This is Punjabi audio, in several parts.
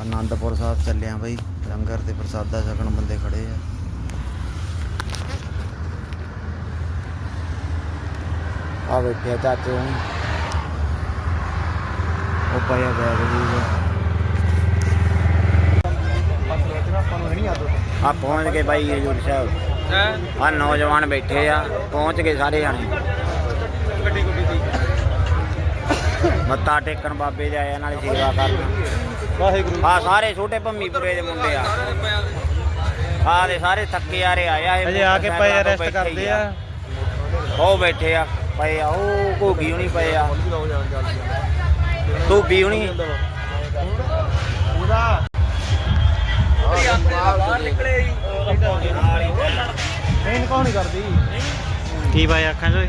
ਆਨੰਦਪੁਰ ਸਾਹਿਬ ਚੱਲਿਆ ਆ ਬਈ। ਲੰਗਰ ਤੇ ਪ੍ਰਸਾਦਾ ਛਕਣ ਬੰਦੇ ਖੜੇ ਆ। ਆ ਬੈਠੇ ਆ ਚਾਚੇ ਹੁਣ। ਉਹ ਪਾਇਆ ਬੈਗ ਵੀ ਆ ਪਹੁੰਚ ਗਏ ਬਾਈ ਹਜੂਰ ਸਾਹਿਬ। ਆ ਨੌਜਵਾਨ ਬੈਠੇ ਆ। ਪਹੁੰਚ ਗਏ ਸਾਰੇ ਜਾਣੇ। ਮੱਥਾ ਟੇਕਣ ਬਾਬੇ ਦੇ ਆਇਆ, ਨਾਲ ਸੇਵਾ ਕਰਨ। ਵਾਹਿਗੁਰੂ। ਆ ਸਾਰੇ ਛੋਟੇ ਭੰਮੀਪੁਰੇ ਦੇ ਮੁੰਡੇ ਆ। ਆ ਦੇ ਸਾਰੇ ਥੱਕੇ ਆਰੇ ਆਏ ਆ ਇਹ ਆ ਕੇ ਪਏ ਤੋਂ ਰੈਸਟ ਕਰਦੇ ਹੀ ਆ। ਉਹ ਬੈਠੇ ਆ ਪਏ ਆ ਉਹ ਘੋਗੀ ਹੁਣੀ ਪਏ ਆ। ਧੋਬੀ ਹੁਣੀ। ਮੇਨ ਕੌਣ ਨਹੀਂ ਕਰਦੀ? ਕੀ ਪਾਇਆ ਅੱਖਾਂ 'ਚ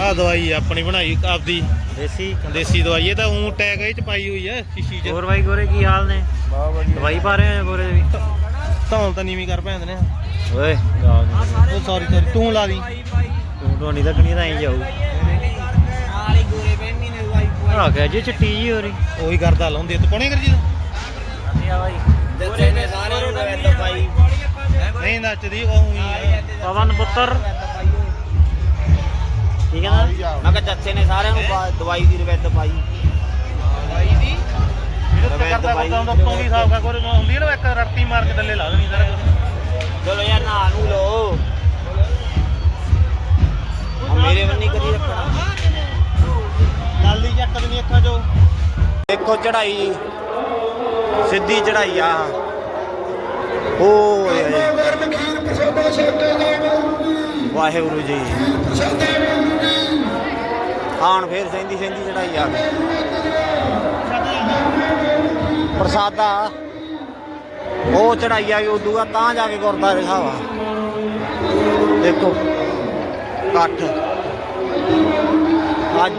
ਆ ਦਵਾਈ ਆਪਣੀ ਬਣਾਈ ਆਪਦੀ। ਦੇਸੀ ਦੇਸੀ ਦਵਾਈ ਇਹ ਤਾਂ ਉਂ ਟੈਗ ਇਹ ਚ ਪਾਈ ਹੋਈ ਆ ਸ਼ੀਸ਼ੀ ਚ। ਹੋਰ ਬਾਈ ਗੋਰੇ ਕੀ ਹਾਲ ਨੇ? ਦਵਾਈ ਪਾ ਰਹੇ ਆ ਗੋਰੇ ਦੇ ਵੀ? ਧੌਣ ਤਾਂ ਨੀਵੀਂ ਕਰ ਭੈਂਦੇ ਨੇ। ਓਏ। ਉਹ ਸੌਰੀ ਸੌਰੀ ਤੂੰ ਲਾ ਦੀ। ਤੂੰ ਢੋਣੀ ਤੱਕਣੀ ਤਾਂ ਹੀ ਜਾਊ। ਆ ਗਿਆ ਜੀ ਚਿੱਟੀ ਜੀ ਹੋਰੀ। ਉਹੀ ਕਰਦਾ ਲਾਉਂਦੇ ਤੂੰ ਕੋਣੇ ਕਰ ਜੀ ਦੱਸੇ ਨੇ ਸਾਰੇ ਨੂੰ ਵੈਦ ਪਾਈ ਨਹੀਂ ਨੱਚਦੀ ਉਹ ਹੀ ਆ। ਪਵਨ ਪੁੱਤਰ। ਠੀਕ ਹੈ ਨਾ? ਮੈਂ ਕਿਹਾ ਜੱਸੇ ਨੇ ਸਾਰਿਆਂ ਨੂੰ ਪਾ- ਦਵਾਈ ਦੀ ਰਵੈਦ ਪਾਈ। ਜਿਹੜਾ ਤੇ ਕਰਦਾ ਬੰਦਾ ਹੁੰਦਾ ਤੋਂ ਵੀ ਸਾਫ਼ ਕਰ ਕੋਰੇ ਹੁੰਦੀ ਨਾ ਇੱਕ ਰੱਤੀ ਮਾਰ ਕੇ ਥੱਲੇ ਲਾ ਦੇਣੀ ਸਾਰਾ ਕੁਛ। ਚਲੋ ਯਾਰ ਨਾ ਨੂੰ ਲੋ ਮੇਰੇ ਬੰਨੀ ਕਰੀ ਰੱਖਣਾ। ਲਾਲੀ ਚੱਕ ਦੇਣੀ ਅੱਖਾਂ ਚੋਂ। ਦੇਖੋ ਚੜਾਈ ਸਿੱਧੀ ਚੜਾਈ ਆ। ਓਏ। ਵਾਹਿਗੁਰੂ ਜੀ। ਆਣ ਫੇਰ ਸਹਿੰਦੀ ਸਹਿੰਦੀ ਚੜਾਈ ਆ ਪ੍ਰਸਾਦਾ। ਉਹ ਚੜਾਈ ਆ ਉਦੋਂ ਬਾਅਦ ਤਾਂ ਜਾ ਕੇ ਗੁਰਦਾਰੇ ਸਾਹਿਬ ਆ। ਦੇਖੋ ਇਕੱਠ। ਅੱਜ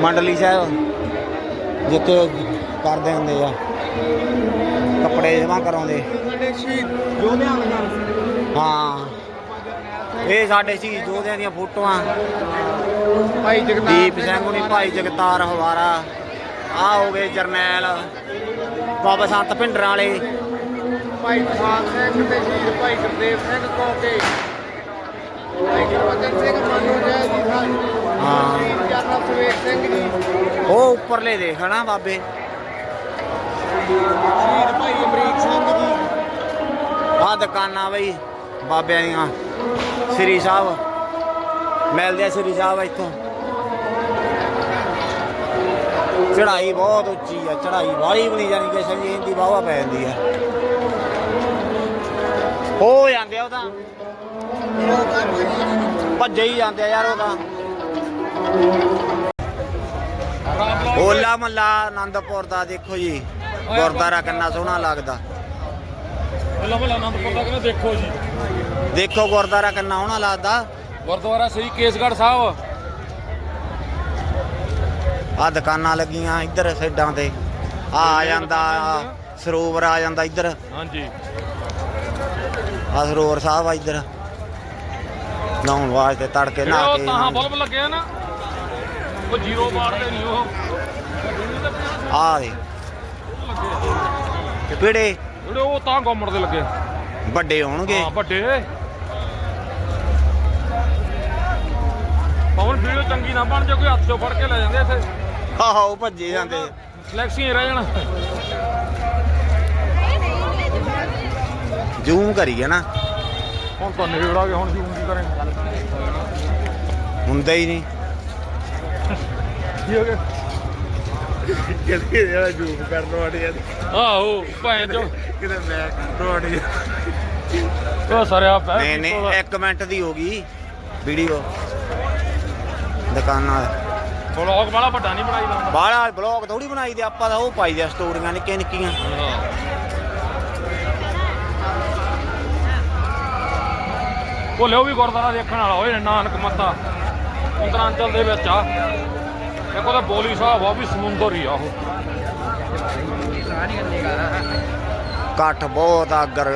ਮੰਡਲੀ ਸਾਹਿਬ ਜਿੱਥੇ ਕਰਦੇ ਹੁੰਦੇ ਆ ਕੱਪੜੇ ਜਮਾ ਕਰਾਉਂਦੇ। ਹਾਂ। ਇਹ ਸਾਡੇ ਸੀ ਯੋਧਿਆਂ ਦੀਆਂ ਫੋਟੋਆਂ। ਭਾਈ ਦੀਪ ਸਿੰਘ ਹੁਣੀ ਭਾਈ ਜਗਤਾਰ ਹਵਾਰਾ। ਆ ਹੋ ਗਏ ਜਰਨੈਲ ਬਾਬਾ ਸੰਤ ਭਿੰਡਰਾਂ ਵਾਲੇ। ਭਾਈ ਖਾਨ ਸਿੰਘ ਤੇ ਸ਼ਹੀਦ ਭਾਈ ਗੁਰਦੇਵ ਸਿੰਘ ਕੋਕੇ। ਉਹ ਉੱਪਰਲੇ ਦੇਖ ਹਨਾ ਬਾਬੇ। ਸ਼ਹੀਦ ਭਾਈ ਅਮਰੀਕ ਸਿੰਘ ਜੀ। ਆ ਦੁਕਾਨਾਂ ਬਈ ਬਾਬਿਆਂ ਦੀਆਂ। ਸ੍ਰੀ ਸਾਹਿਬ। ਮਿਲਦੇ ਆ ਸ੍ਰੀ ਸਾਹਿਬ ਇੱਥੋਂ। ਚੜਾਈ ਬਹੁਤ ਉੱਚੀ ਆ ਚੜਾਈ ਵਾਲੀ ਬਣੀ ਜਾਣੀ ਕਿ ਸੰਜੀਨ ਦੀ ਵਾਵਾ ਪੈ ਜਾਂਦੀ ਆ। ਹੋ ਜਾਂਦੇ ਆ ਉਹ ਤਾਂ। ਭੱਜੇ ਹੀ ਜਾਂਦੇ ਆ ਯਾਰ ਉਹ ਤਾਂ। ਹੋਲਾ ਮੱਲਾ ਆਨੰਦਪੁਰ ਦਾ ਦੇਖੋ ਜੀ ਗੁਰਦਾਰਾ ਕਿੰਨਾ ਸੋਹਣਾ ਲੱਗਦਾ। ਪਹਿਲਾਂ ਪਹਿਲਾਂ ਅਨੰਦਪੁਰ ਦਾ ਕਹਿੰਦੇ ਦੇਖੋ ਜੀ? ਦੇਖੋ ਗੁਰਦਾਰਾ ਕਿੰਨਾ ਸੋਹਣਾ ਲੱਗਦਾ। ਗੁਰਦੁਆਰਾ ਸ੍ਰੀ ਕੇਸਗੜ੍ਹ ਸਾਹਿਬ। ਆ ਦੁਕਾਨਾਂ ਲੱਗੀਆਂ ਇੱਧਰ ਸਾਈਡਾਂ ਤੇ। ਆ ਆ ਜਾਂਦਾ ਆਹ ਸਰੋਵਰ ਆ ਜਾਂਦਾ ਇੱਧਰ। ਹਾਂਜੀ। ਆ ਸਰੋਵਰ ਸਾਹਿਬ ਆ ਇੱਧਰ। ਨਹਾਉਣ ਵਾਸਤੇ ਤੜਕੇ ਜਿਹੜੇ ਨਹਾ ਉਹ ਕੇ ਤਾਂ ਬਲਬ ਲੱਗੇ ਆ ਨਾ ਉਹ ਜ਼ੀਰੋ ਮਾਰਦੇ ਨਹੀਂ ਉਹ। ਆ ਦੇ ਕਿਹੜੇ? ਜਿਹੜੇ ਉਹ ਤਾਂ ਗਵਰਨਮੈਂਟ ਦੇ ਲੱਗੇ। ਵੱਡੇ ਹੋਣਗੇ। ਹਾਂ ਵੱਡੇ। ਪਵਨ ਵੀਡੀਓ ਚੰਗੀ ਨਾ ਬਣ ਜੇ ਕੋਈ ਹੱਥ ਚੋਂ ਫੜ ਕੇ ਲੈ ਜਾਂਦੇ ਇੱਥੇ। ਆਹੋ ਭੱਜੇ ਜਾਂਦੇ। ਸਿਲੈਕਸ਼ਨ ਰਹਿ ਜਾਣਾ। ਜ਼ੂਮ ਕਰੀਏ ਨਾ। ਹੁਣ ਤਾਂ ਨੇੜਾਗੇ ਹੁਣ ਕੀ ਕੀ ਕਰਾਂਗੇ ਹੁੰਦਾ ਹੀ ਨਹੀਂ। ਕੀ ਹੋ ਗਿਆ? ਜਿਹੜਾ ਜੂਮ ਕਰਨ ਵਾਲੀ ਆ ਆਹੋ ਭੈਣ ਚੋ। ਕਿਤੇ ਮੈਂ ਕਰਨ ਵਾਲੀ ਉਹ ਸਰਿਆ ਪੈ ਨਹੀਂ ਨਹੀਂ ਇੱਕ ਮਿੰਟ ਦੀ ਹੋ ਗਈ ਵੀਡੀਓ। ਦੁਕਾਨਾਂ ਬਲੌਗ ਵਾਲਾ ਵੱਡਾ ਨਹੀਂ ਬਣਾਈ ਦਾ ਬਾਹਲਾ ਬਲੌਗ ਥੋੜੀ ਬਣਾਈ ਦੇ ਆਪਾਂ ਤਾਂ ਉਹ ਪਾਈ ਦੇ ਸਟੋਰੀਆਂ ਨਿੱਕੀਆਂ ਨਿੱਕੀਆਂ। ਭੋਲੇ ਉਹ ਵੀ ਗੁਰਦੁਆਰਾ ਦੇਖਣ ਵਾਲਾ ਹੋਏ ਨਾਨਕ ਮੱਤਾ ਉਤਰਾਂਚਲ ਦੇ ਵਿੱਚ ਆ। ਇੱਕ ਉਹਦਾ ਬੋਲੀ ਸਾਹਿਬ ਆ ਵੀ ਸਮੁੰਦਰ ਹੀ ਆ ਉਹ। ਇਕੱਠ ਬਹੁਤ ਆ ਅੱਗਰ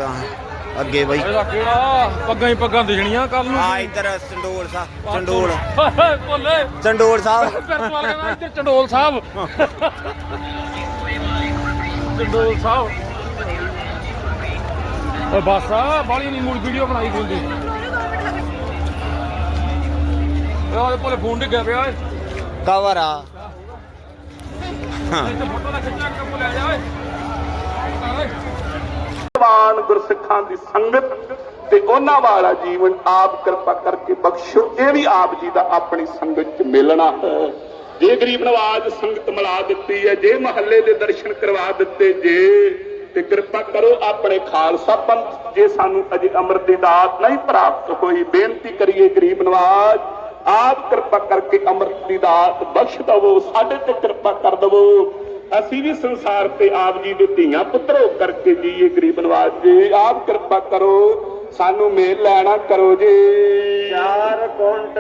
ਅੱਗੇ ਬਈ। ਇਹਦਾ ਕਿਹੜਾ? ਪੱਗਾਂ ਹੀ ਪੱਗਾਂ ਦਿਖਣੀਆਂ ਕੱਲ ਨੂੰ। ਆ ਇੱਧਰ ਚੰਡੋਲ ਸਾ ਚੰਡੋਲ। ਭੋਲੇ। ਚੰਡੋਲ ਸਾਹਿਬ। ਫਿਰ ਤੋਂ ਕਹਿੰਦਾ ਇੱਧਰ ਚੰਡੋਲ ਸਾਹਿਬ। ਚੰਡੋਲ ਸਾਹਿਬ। ਓਏ ਬਸ ਆ ਬਾਲੀ ਨਹੀਂ ਮੂਲ ਵੀਡੀਓ ਬਣਾਈ ਹੁੰਦੀ। ਉਹਦੇ ਕੋਲੇ ਫੋਨ ਡਿੱਗਿਆ ਪਿਆ ਓਏ। ਕਵਰ ਆ। ਹਾਂ। ਫੋਟੋ ਦਾ ਖਿੱਚਿਆ ਕੰਮ ਲੈ ਜਾ ਓਏ। ਓਏ ਗੁਰਸਿੱਖਾਂ ਦੀ ਸੰਗਤ ਤੇ ਉਹਨਾਂ ਵਾਲਾ ਜੀਵਨ ਆਪ ਕਿਰਪਾ ਕਰਕੇ ਬਖਸ਼ੋ ਇਹ ਵੀ ਆਪ ਜੀ ਦਾ ਆਪਣੀ ਸੰਗਤ ਚ ਮਿਲਣਾ ਹੈ। ਜੇ ਗਰੀਬ ਨਵਾਜ ਸੰਗਤ ਮਿਲਾ ਦਿੱਤੀ ਹੈ, ਜੇ ਮਹੱਲੇ ਦੇ ਦਰਸ਼ਨ ਕਰਵਾ ਦਿੱਤੇ ਜੇ, ਤੇ ਕਿਰਪਾ ਕਰੋ ਆਪਣੇ ਖਾਲਸਾ ਪੰਥ ਜੇ ਸਾਨੂੰ ਅਜੇ ਅੰਮ੍ਰਿਤ ਦੀ ਦਾਤ ਨਹੀਂ ਪ੍ਰਾਪਤ ਹੋਈ, ਬੇਨਤੀ ਕਰੀਏ ਗਰੀਬ ਨਵਾਜ, ਆਪ ਕਿਰਪਾ ਕਰਕੇ ਅੰਮ੍ਰਿਤ ਦੀ ਦਾਤ ਬਖਸ਼ ਦਵੋ, ਸਾਡੇ ਤੇ ਕਿਰਪਾ ਕਰ ਦਵੋ। ਅਸੀਂ ਵੀ ਸੰਸਾਰ ਤੇ ਆਪ ਜੀ ਦੇ ਧੀਆਂ ਪੁੱਤਰੋ ਕਰਕੇ ਜੀਏ ਗਰੀਬ ਨਵਾਜ ਜੀ। ਆਪ ਕਿਰਪਾ ਕਰੋ ਸਾਨੂੰ ਮੇਲ ਲੈਣਾ ਕਰੋ ਜੀ। ਚਾਰ ਕੁੰਟ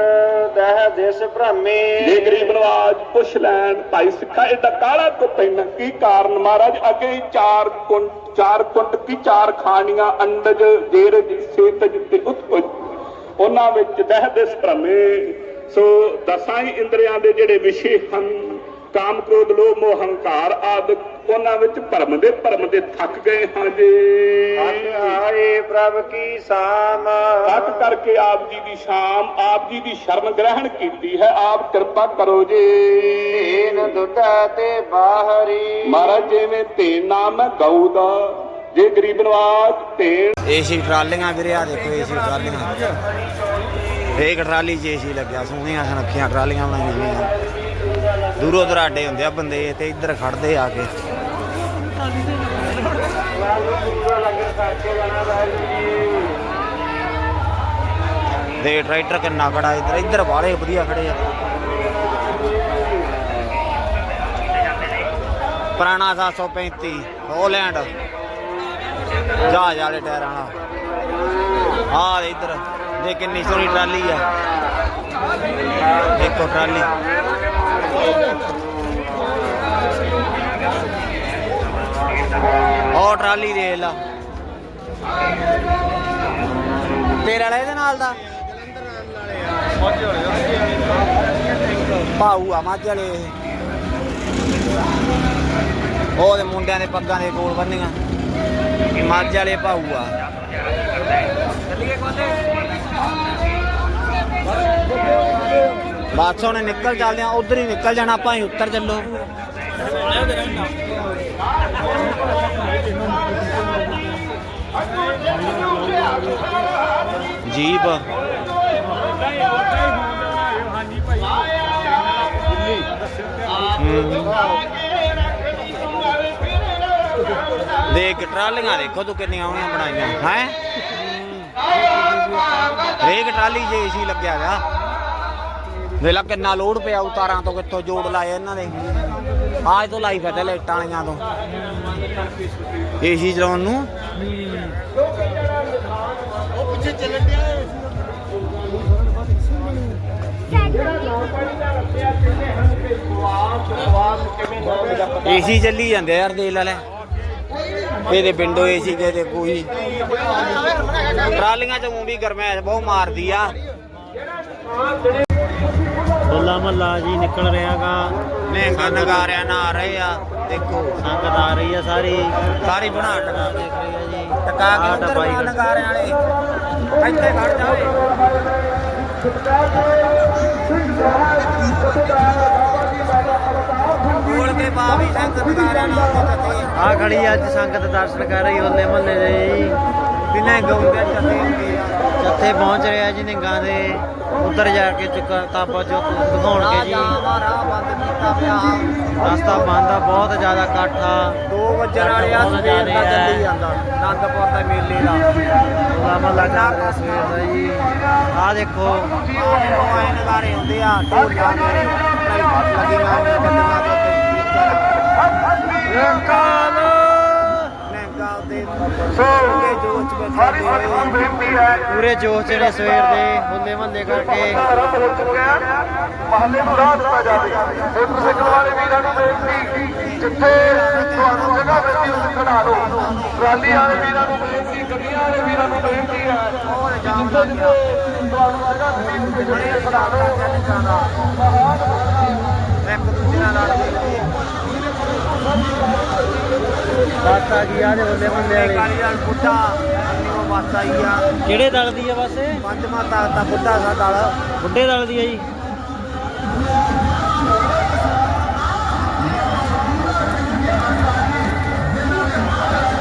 ਦਹ ਦੇਸ ਭ੍ਰਮੇ। ਜੇ ਗਰੀਬ ਨਵਾਜ ਪੁੱਛ ਲੈਣ ਭਾਈ ਸਿੱਖਾ ਇਹਦਾ ਕਾਲਾ ਕੋ ਪੈਣਾ ਕੀ ਕਾਰਨ? ਮਹਾਰਾਜ ਅੱਗੇ ਚਾਰ ਕੁੰਟ ਚਾਰ ਕੁੰਟ ਕੀ ਚਾਰ ਖਾਣੀਆਂ? ਅੰਡਜ ਜੇਰਜ ਸੇਤਜ ਤੇ ਉਤਪਜ। ਉਹਨਾਂ ਵਿੱਚ ਦਹ ਦੇਸ ਭ੍ਰਮੇ। ਸੋ ਦਸਾਂ ਹੀ ਇੰਦਰੀਆਂ ਦੇ ਜਿਹੜੇ ਵਿਸ਼ੇ ਹਨ ਕਾਮ ਕ੍ਰੋਧ ਲੋਭ ਮੋਹ ਹੰਕਾਰ ਆਦਿ ਉਹਨਾਂ ਵਿੱਚ ਭਰਮ ਦੇ ਭਰਮ ਦੇ ਥੱਕ ਗਏ ਹਾਂ ਜੀ। ਆਏ ਪ੍ਰਭ ਕੀ ਸਾਮ। ਤਤ ਕਰਕੇ ਆਪ ਜੀ ਦੀ ਸ਼ਾਮ ਆਪ ਜੀ ਦੀ ਸ਼ਰਨ ਗ੍ਰਹਿਣ ਕੀਤੀ ਹੈ। ਆਪ ਕਿਰਪਾ ਕਰੋ ਜੀ। ਤੀਨ ਦੁਟਾ ਤੇ ਬਾਹਰੀ। ਮਹਾਰਾਜ ਜਿਵੇਂ ਤੇ ਨਾਮ ਗਊ ਦਾ। ਜੇ ਗਰੀਬ ਨਵਾਜ ਤੇ ਏਸੀ ਟਰਾਲੀਆਂ ਵੀਰੇ ਆ ਦੇਖੋ ਏਸੀ ਟਰਾਲੀਆਂ। ਇੱਕ ਟਰਾਲੀ 'ਚ ਏਸੀ ਲੱਗਿਆ ਸੋਹਣੀਆਂ ਸੁਨੱਖੀਆਂ ਟਰਾਲੀਆਂ ਬਣਾਈਆਂ ਹੋਈਆਂ। ਦੂਰੋਂ ਦਰਾਡੇ ਹੁੰਦੇ ਆ ਬੰਦੇ, ਤੇ ਇੱਧਰ ਖੜਦੇ ਆ ਕੇ। ਦੇ ਟਰੈਕਟਰ ਕਿੰਨਾ ਖੜਾ ਇੱਧਰ ਇੱਧਰ ਬਾਹਲੇ ਵਧੀਆ ਖੜੇ ਆ। ਪੁਰਾਣਾ 735 ਹੋਲੈਂਡ ਜਹਾਜ਼ ਵਾਲੇ ਟਾਇਰਾਂ ਵਾਲਾ। ਆ ਇੱਧਰ ਦੇ ਕਿੰਨੀ ਸੋਹਣੀ ਟਰਾਲੀ ਆ। ਦੇਖੋ ਟਰਾਲੀ। ਉਹ ਟਰਾਲੀ ਦੇ ਲਾ। ਤੇਰਾ ਵਾਲਾ ਇਹਦੇ ਨਾਲ ਦਾ? ਭਾਊ ਆ, ਮੱਝ ਵਾਲੇ ਉਹ ਉਹਦੇ ਮੁੰਡਿਆਂ ਦੇ ਪੱਗਾਂ ਦੇ ਕੋਲ ਬੰਨੀਆਂ। ਇਹ ਮੱਝ ਵਾਲੇ ਭਾਊ ਆ। ਬਸ ਹੁਣ ਨਿਕਲ ਚੱਲਦੇ ਆ ਉਧਰ ਹੀ ਨਿਕਲ ਜਾਣਾ, ਆਪਾਂ ਹੀ ਉੱਤਰ ਚੱਲੋ। ਜੀਪ ਹੂੰ। ਦੇਖ, ਟਰਾਲੀਆਂ ਦੇਖੋ ਤੂੰ ਕਿੰਨੀਆਂ ਉਹਨੀਆਂ ਬਣਾਈਆਂ, ਹੈ? ਰੇਕ ਟਰਾਲੀ ਜੇ ਏਸੀ ਲੱਗਿਆ ਗਾ ਵੇਲਾ ਕਿੰਨਾ ਲੋਡ ਪਿਆ ਉਤਾਰਾਂ ਤੋਂ ਕਿੱਥੋਂ ਜੋੜ ਲਾਏ ਇਹਨਾਂ ਦੇ ਆਜ ਤੋਂ ਲਾਈ ਫਿਰਦੇ ਲਾਈਟਾਂ ਵਾਲੀਆਂ ਤੋਂ। ਏਸੀ ਚਲਾਉਣ ਨੂੰ। ਏਸੀ ਚੱਲੀ ਜਾਂਦੇ ਯਾਰ ਦੇਖ ਲੈ ਇਹਦੇ ਵਿੰਡੋ ਏਸੀ ਕੇ ਤੇ ਕੋਈ। ਟਰਾਲੀਆਂ ਚ ਵੀ ਗਰਮੈਸ਼ ਬਹੁਤ ਮਾਰਦੀ ਆ। ਹੋਲਾ ਮਹੱਲਾ ਜੀ ਨਿਕਲ ਰਿਹਾਗਾ। ਨਿਹੰਗ ਨਗਾਰਿਆਂ ਨਾਲ ਆ ਰਹੇ ਆ ਦੇਖੋ। ਸੰਗਤ ਆ ਰਹੀ ਆ ਸਾਰੀ। ਸਾਰੀ ਬਣਾ ਟਕਾ ਕੇ। ਦੇਖ ਰਹੀ ਆ ਜੀ। ਟਕਾ ਕੇ ਆਹ ਉੱਧਰ ਡੱਬਾ ਹੀ ਬਣਾ ਨਗਾਰਿਆਂ ਵਾਲੇ। ਇੱਥੇ ਖੜ ਜਾਵੇ ਬੋਲ ਕੇ ਪਾ ਵੀ ਸੰਗਤ ਨਗਾਰਿਆਂ ਨਾਲ ਦੇ ਜੱਥੇ ਆ ਖੜੀ ਅੱਜ ਸੰਗਤ ਦਰਸ਼ਨ ਕਰ ਰਹੀ ਹੋਲੇ ਮਹੱਲੇ ਦੇ ਜੀ। ਬਿਨਾਂ ਗਾਉਂਦੇ ਹੁੰਦੇ ਆ। ਜੱਥੇ ਪਹੁੰਚ ਰਿਹਾ ਜੀ ਨਿੰਗਾ ਦੇ ਉੱਧਰ ਜਾ ਕੇ ਚੁੱਕਾ ਤਾਬਾ ਜੋ ਦਿਖਾਉਣਗੇ ਜੀ। ਮਾਰਾ ਬੰਦ ਕੀਤਾ ਪਿਆ। ਰਸਤਾ ਬੰਦ ਆ ਬਹੁਤ ਜ਼ਿਆਦਾ ਇਕੱਠ ਆ। 2 ਵਜਣ ਵਾਲੇ ਆ ਸਵੇਰ ਦਾ। ਚੱਲੀ ਜਾਂਦਾ। ਆਨੰਦਪੁਰ ਦਾ ਮੇਲੇ ਦਾ। ਹੋਲਾ ਮਹੱਲਾ ਚੱਲ ਰਿਹਾ ਸਵੇਰ ਦਾ ਜੀ। ਆ ਦੇਖੋ। ਆਏ ਨਗਾਰੇ ਹੁੰਦੇ ਆ ਢੋਲ ਜਾਂਦੇ ਲੱਗੀਆਂ ਹੋਈਆਂ ਗੱਡੀਆਂ ਦੇ ਉੱਤੇ ਕਾਲ। ਲਹਿੰਗਾ ਦੇ ਸੋ ਜੋਚ ਵਿੱਚ ਸਾਰੀ ਸੰਗਤ ਨੂੰ ਬੇਨਤੀ ਹੈ ਪੂਰੇ ਜੋਸ਼ ਜਿਹੜੇ ਸਵੇਰ ਦੇ ਹੋਲੇ ਮਹੱਲੇ ਕਰਕੇ ਆਰੰਭ ਹੋ ਚੁੱਕਿਆ ਹੈ। ਮਹੱਲੇ ਨੂੰ ਰਾਹ ਦਿੱਤਾ ਜਾਵੇ। ਮੋਟਰਸਾਈਕਲ ਵਾਲੇ ਵੀਰਾਂ ਨੂੰ ਬੇਨਤੀ ਜਿੱਥੇ ਤੁਹਾਨੂੰ ਜਗ੍ਹਾ ਮਿਲਦੀ ਉੱਥੇ ਖੜਾ ਲਓ ਟਰਾਲੀ ਵਾਲੇ ਵੀਰਾਂ ਨੂੰ ਬੇਨਤੀ ਗੱਡੀਆਂ ਵਾਲੇ ਵੀਰਾਂ ਨੂੰ ਬੇਨਤੀ ਹੈ ਜਿੱਥੇ ਜਿੱਥੇ ਤੁਹਾਨੂੰ ਜਗ੍ਹਾ ਮਿਲਦੀ ਉੱਥੇ ਖੜਾ ਲਓ ਨਾਲ ਲੜਦੇ ਬੱਸ ਆ ਗਈ ਆ ਦੇ ਬੱਲੇ ਬੱਲੇ ਵਾਲੀ। ਕਾਲੀ ਵਾਲ ਬੁੱਢਾ ਉਹ ਬੱਸ ਆਈ ਆ। ਕਿਹੜੇ ਦਲ ਦੀ ਆ ਬੱਸ? ਇਹ ਪੰਜਵਾਂ ਤਖਤ ਦਾ ਬੁੱਢਾ ਸਾ ਦਲ। ਬੁੱਢੇ ਦਲ ਦੀ ਆ ਜੀ।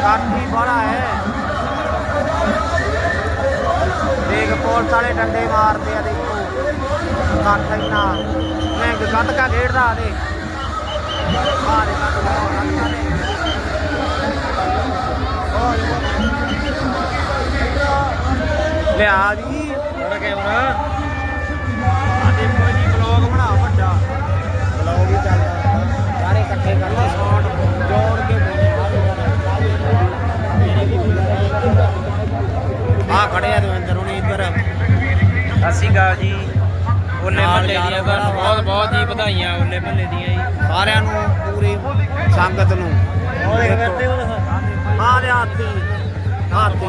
ਕਾਠੀ ਬੜਾ ਹੈ। ਦੇਖ ਪੁਲਿਸ ਵਾਲੇ ਡੰਡੇ ਮਾਰਦੇ ਆ ਦੇਖੋ। ਕੱਠ ਇੰਨਾ। ਮੈਂ ਗੱਤ ਕਾ ਖੇਡਦਾ ਆ ਦੇ ਆ ਦੇ ਕੱਟ ਕਾ ਦੇ ਲਿਆ ਜੀ। ਬੜਾ ਕੈਮਰਾ ਆ ਦੇਖੋ ਜੀ ਬਲੌਗ ਬਣਾ ਵੱਡਾ। ਬਲੌਗ ਹੀ ਚੱਲਦਾ। ਸਾਰੇ ਇਕੱਠੇ ਕਰ ਲੈ ਸ਼ਾਟ ਜੋੜ ਕੇ ਆ ਖੜੇ ਆ ਦਵਿੰਦਰ ਹੁਣੀ ਇੱਧਰ। ਅਸੀਂ ਗਾ ਜੀ। ਮਹੱਲੇ ਯਾਰ ਦੀਆਂ ਬਹੁਤ ਬਹੁਤ ਜੀ ਵਧਾਈਆਂ ਓਲੇ ਮਹੱਲੇ ਦੀਆਂ ਜੀ। ਸਾਰਿਆਂ ਨੂੰ ਪੂਰੀ ਸੰਗਤ ਨੂੰ। ਉਹ ਕਰਦੇ ਉਹ ਆ ਦੇ ਹਾਥੀ ਹਾਥੀ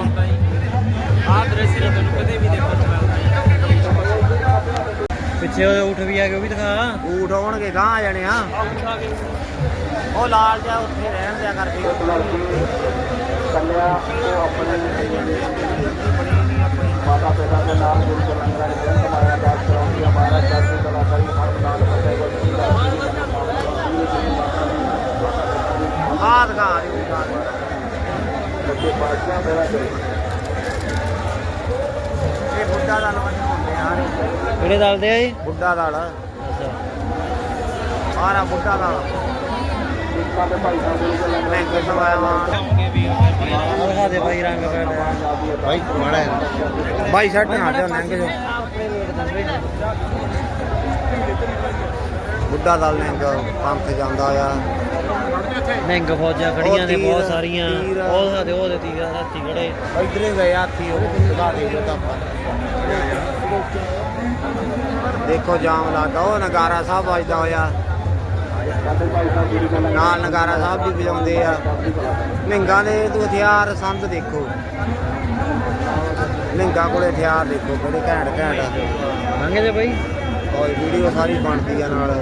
ਆਹ ਦ੍ਰਿਸ਼ ਨਹੀਂ ਤੁਹਾਨੂੰ ਕਦੇ ਵੀ ਦੇਖਣ ਨੂੰ ਮਿਲਦਾ ਪਿੱਛੇ ਉਹ ਊਠ ਵੀ ਆ ਗਿਆ ਉਹ ਵੀ ਦਿਖਾ। ਊਠ ਆਉਣਗੇ ਗਾਂ ਆ ਜਾਣੇ ਆ। ਉਹ ਲਾਲ ਜਿਹਾ ਉੱਥੇ ਰਹਿਣ ਦਿਆ ਕਰਕੇ ਮਾਤਾ ਪਿਤਾ ਦੇ ਨਾਮ ਗੁਰੂ ਗ੍ਰੰਥ ਸਾਹਿਬ ਜੀ ਨੇ ਹਮਾਰਾ ਦਾਸ ਕਰਾਉਂਦੀ ਹਮਾਰਾ ਚੜ੍ਹਦੀ ਕਲਾ ਕਰੀ ਹਰ ਨਾਲ ਫਤਿਹ ਗੁਰੂ ਦਾ ਆ ਦਿਖਾ ਦੇ ਪਾਤਸ਼ਾਹ ਮੇਰਾ ਕਰੇ ਇਹ ਬੁੱਢਾ ਦਾ ਨਾਮ ਹੁੰਦੇ ਆ ਇਹ। ਕਿਹੜੇ ਦਲ ਦੇ ਆ ਜੀ? ਬੁੱਢਾ ਦਲ ਅੱਛਾ। ਆਰਾ ਬੁੱਢਾ ਦੇ ਭਾਈ ਸਾਹਿਬ ਗੁਰੂ ਗ੍ਰੰਥ ਮੈਂ ਕਿਸ ਵਾਇਆ ਆਹ ਦਿਖਾ ਦੇ ਭਾਈ ਰੰਗ ਪੈਣਾ ਭਾਈ ਮਾੜਾ ਭਾਈ ਸ਼ਰਟ ਨਾ ਦੇ ਨੰਗੇ ਜੋ ਬੁੱਢਾ ਦਲ ਨੇ ਪੰਥ ਜਾਂਦਾ ਆ। ਨਿੰਗ ਫੌਜਾਂ ਖੜੀਆਂ ਨੇ ਬਹੁਤ ਸਾਰੀਆਂ। ਉਹ ਦਿਖਾ ਉਹ ਦੇ ਤੀਰ ਹਾਥੀ ਖੜੇ। ਇਧਰੇ ਗਏ ਹਾਥੀ ਉਹ ਦਿਖਾ ਦੇ ਜੋ ਦੇਖੋ ਜਾਮ ਲੱਗਾ ਉਹ ਨਗਾਰਾ ਸਾਹਿਬ ਵੱਜਦਾ ਹੋਇਆ। ਨਾਲ ਨਗਾਰਾ ਸਾਹਿਬ ਵੀ ਵਜਾਉਂਦੇ ਆ। ਨਿੰਗਾ ਦੇ ਤੂੰ ਹਥਿਆਰ ਸੰਦ ਦੇਖੋ। ਨਿੰਗਾ ਕੋਲੇ ਹਥਿਆਰ ਦੇਖੋ ਬੜੇ ਘੈਂਟ ਘੈਂਟ ਆ। ਮੰਗੇ ਤੇ ਭਾਈ ਔਰ ਵੀਡੀਓ ਸਾਰੀ ਬਣਦੀ ਆ ਨਾਲ।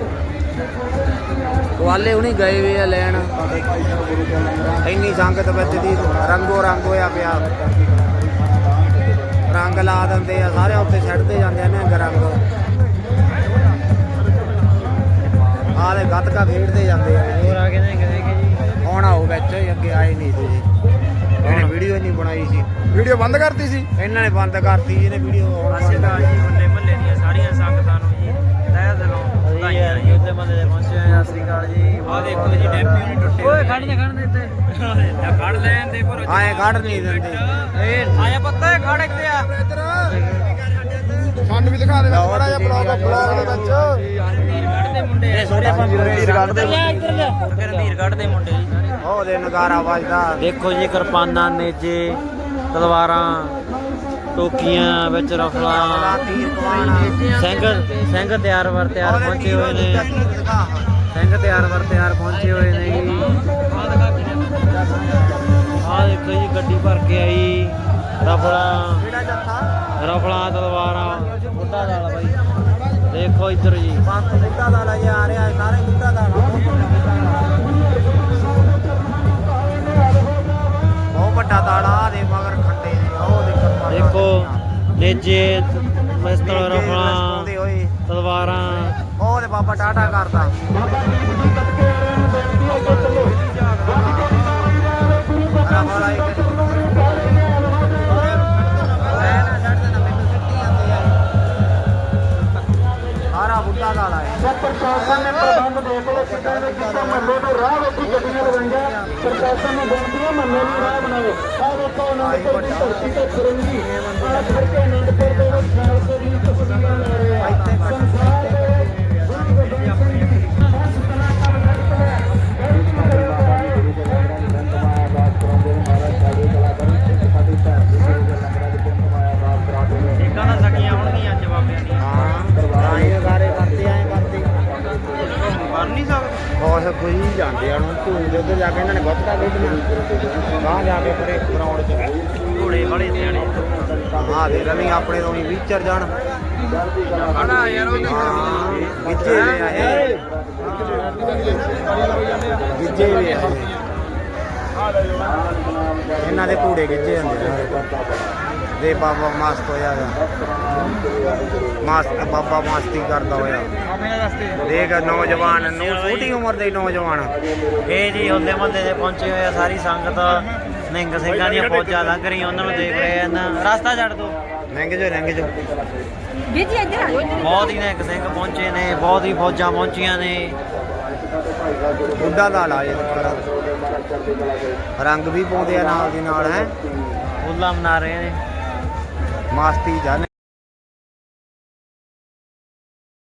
ਵਾਲੇ ਹੁਣੀ ਗਏ ਵੇ ਆ ਲੈਣ। ਇੰਨੀ ਸੰਗਤ ਵਿੱਚ ਦੀ ਰੰਗੋ ਰੰਗ ਹੋਇਆ ਪਿਆ। ਰੰਗ ਲਾ ਦਿੰਦੇ ਆ ਸਾਰੇ ਉੱਤੇ ਛੱਡਦੇ ਜਾਂਦੇ ਆ ਨਿਹੰਗ ਰੰਗ ਆਲੇ ਗੱਤਕਾ ਖੇਡਦੇ ਜਾਂਦੇ ਆ। ਹੋਰ ਆ ਕੇ ਦੇ ਕੇ ਜੀ? ਹੁਣ ਆਓ ਵਿੱਚ ਅੱਗੇ ਆਏ ਨਹੀਂ ਤੁਸੀਂ ਇਹਨੇ ਵੀਡੀਓ ਨਹੀਂ ਬਣਾਈ ਸੀ। ਵੀਡੀਓ ਬੰਦ ਕਰਤੀ ਸੀ? ਇਹਨਾਂ ਨੇ ਬੰਦ ਕਰਤੀ ਇਹਨੇ ਵੀਡੀਓ ਅਸੀਂ ਤਾਂ ਜੀ ਮੁੱਲੇ ਮਹੱਲੇ ਦੀਆਂ ਸਾਰੀਆਂ ਸੰਗਤਾਂ ਨੂੰ ਜੀ ਤਹਿ ਦਿਲੋਂ। ਵਧਾਈਆਂ ਜੀ ਉੱਤੇ ਬੰਦੇ ਦੇ ਪਹੁੰਚੇ ਹੋਏ ਆ ਸਤਿ ਸ੍ਰੀ ਅਕਾਲ ਜੀ। ਆਹ ਦੇਖੋ ਜੀ ਡੈਂਪੀ ਨਹੀਂ ਟੁੱਟੇ ਓਏ ਖੜਨੇ ਖੜਨੇ ਇੱਥੇ। ਖੜ ਲੈਣ ਦੇ ਪਰ ਆਏ ਕੱਢ ਨਹੀਂ ਦਿੰਦੇ। ਇਹ ਆਇਆ ਪੱਤਾ ਹੈ ਖੜ ਇੱਥੇ ਆ। ਸਾਨੂੰ ਵੀ ਦਿਖਾ ਦੇ ਵਿੱਚ ਬੜਾ ਜਿਹਾ ਬਲੌਗ ਬਲੌਗ ਦੇ ਵਿੱਚ ਰਣਧੀਰਗੜ੍ਹ ਦੇ ਮੁੰਡੇ ਇਹ ਸਾਰੇ ਆਪਾਂ ਰਣਧੀਰਗੜ੍ਹ ਦੇ ਲਿਆ ਇੱਧਰ ਲਿਆ ਰਣਧੀਰਗੜ੍ਹ ਦੇ ਮੁੰਡੇ ਜੀ। ਸਾਰੇ। ਉਹ ਦੇ ਨਗਾਰਾ ਵੱਜਦਾ। ਦੇਖੋ ਜੀ ਕਿਰਪਾਨਾਂ ਨੇਜੇ ਤਲਵਾਰਾਂ ਟੋਕੀਆਂ ਵਿੱਚ ਰਫਲਾਂ ਸਿੰਘ ਸਿੰਘ ਤਿਆਰ ਵਰ ਤਿਆਰ ਪਹੁੰਚੇ ਹੋਏ ਨੇ। ਸਿੰਘ ਤਿਆਰ ਵਰ ਤਿਆਰ ਪਹੁੰਚੇ ਹੋਏ ਨੇ ਜੀ। ਦੇਖੋ ਜੀ, ਗੱਡੀ ਭਰ ਕੇ ਆਈ। ਰਫਲਾਂ ਕਿਹੜਾ ਜੱਥਾ ਰਫਲਾਂ, ਤਲਵਾਰਾਂ। ਬੁੱਢਾ ਦਾਲ ਬਾਈ। ਦੇਖੋ ਇੱਧਰ ਜੀ। ਪੰਥ ਬੁੱਢਾ ਦਾ ਆ ਰਿਹਾ ਸਾਰੇ ਬੁੱਢਾ ਦਾ ਨੇਜੇ ਮਸਤਲ ਰਫਲਾਂ ਤਲਵਾਰਾਂ। ਉਹ ਤੇ ਬਾਬਾ ਟਾਟਾ ਕਰਦਾ। ਸਾਰਾ ਬੁੱਢਾ ਦਾੜਾ ਹੈ ਪ੍ਰਸ਼ਾਸਨ ਨੇ ਪ੍ਰਬੰਧ ਦੇਖ ਲੋ ਕਿਤੇ ਨੇ ਕਿਸੇ ਮਹੱਲੇ ਨੂੰ ਰਾਹ ਵਿੱਚ ਗੱਡੀਆਂ ਲਗਾਈਆਂ ਪ੍ਰਸ਼ਾਸਨ ਨੂੰ ਬੇਨਤੀ ਹੈ ਮਹੱਲੇ ਨੂੰ ਰਾਹ ਬਣਾਵੇ ਆਹ ਦੇਖੋ ਅਨੰਦਪੁਰ ਦੀ ਧਰਤੀ ਤੇ ਫਿਰੰਗੀ ਆਹ ਕਰਕੇ ਅਨੰਦਪੁਰ ਦੇ ਵਿੱਚ ਖਾਲਸੇ ਦੀ ਤਸਵੀਰਾਂ ਲੈ ਰਹੇ। ਆ ਸੰਸਾਰ ਖੁਸ਼ੀ ਜਾਂਦੇ ਆ ਨੂੰ ਧੂਮ ਦੇ ਉੱਤੇ ਜਾ ਕੇ ਇਹਨਾਂ ਨੇ ਗੱਤਕਾ ਖੇਡਣਾ ਗਾਂ ਜਾ ਕੇ ਪਰੇ ਗਰਾਊਂਡ 'ਚ ਘੋੜੇ ਬੜੇ ਸਿਆਣੇ। ਹਾਂ ਦੇ ਰਵੀ ਆਪਣੇ ਤੋਂ ਹੀ ਵਿਚਰ ਜਾਣ। ਖੜਾ ਯਾਰ ਉਹ ਹਾਂ ਗਿੱਜੇ ਨੇ ਆ ਇਹ ਗਿੱਜੇ ਵੀ ਆ ਇਹ ਇਹਨਾਂ ਦੇ ਘੋੜੇ ਖਿੱਚੇ ਜਾਂਦੇ ਨੇ ਦੇ ਬਾਬਾ ਮਸਤ ਹੋਇਆ ਮਸਤ ਬਾਬਾ ਮਸਤੀ ਕਰਦਾ ਹੋਇਆ। ਦੇਖ ਨੌਜਵਾਨ ਨੂੰ ਛੋਟੀ ਉਮਰ ਦੇ ਨੌਜਵਾਨ। ਇਹ ਜੀ ਹੁੰਦੇ ਮੰਦੇ ਦੇ ਪਹੁੰਚੇ ਹੋਏ ਆ ਸਾਰੀ ਸੰਗਤ ਨਿੰਗ ਸਿੰਘਾਂ ਦੀਆਂ ਫੌਜਾਂ ਲੰਘ ਰਹੀਆਂ ਉਹਨਾਂ ਨੂੰ ਦੇਖ ਰਹੇ ਆ ਰਸਤਾ ਛੱਡ ਦੋ। ਲੰਘ ਜੋ ਲੰਘ ਜੋ ਵੀਰ ਜੀ ਇੱਧਰ ਬਹੁਤ ਹੀ ਨਿੰਗ ਸਿੰਘ ਪਹੁੰਚੇ ਨੇ ਬਹੁਤ ਹੀ ਫੌਜਾਂ ਪਹੁੰਚੀਆਂ ਨੇ। ਬੁੱਢਾ ਦਾ ਲਾ ਜੇ ਰੰਗ ਵੀ ਪਾਉਂਦੇ ਆ ਨਾਲ ਦੀ ਨਾਲ ਹੈ। ਫੁੱਲਾਂ ਮਨਾ ਰਹੇ ਨੇ। ਮਸਤੀ ਜਾਣੇ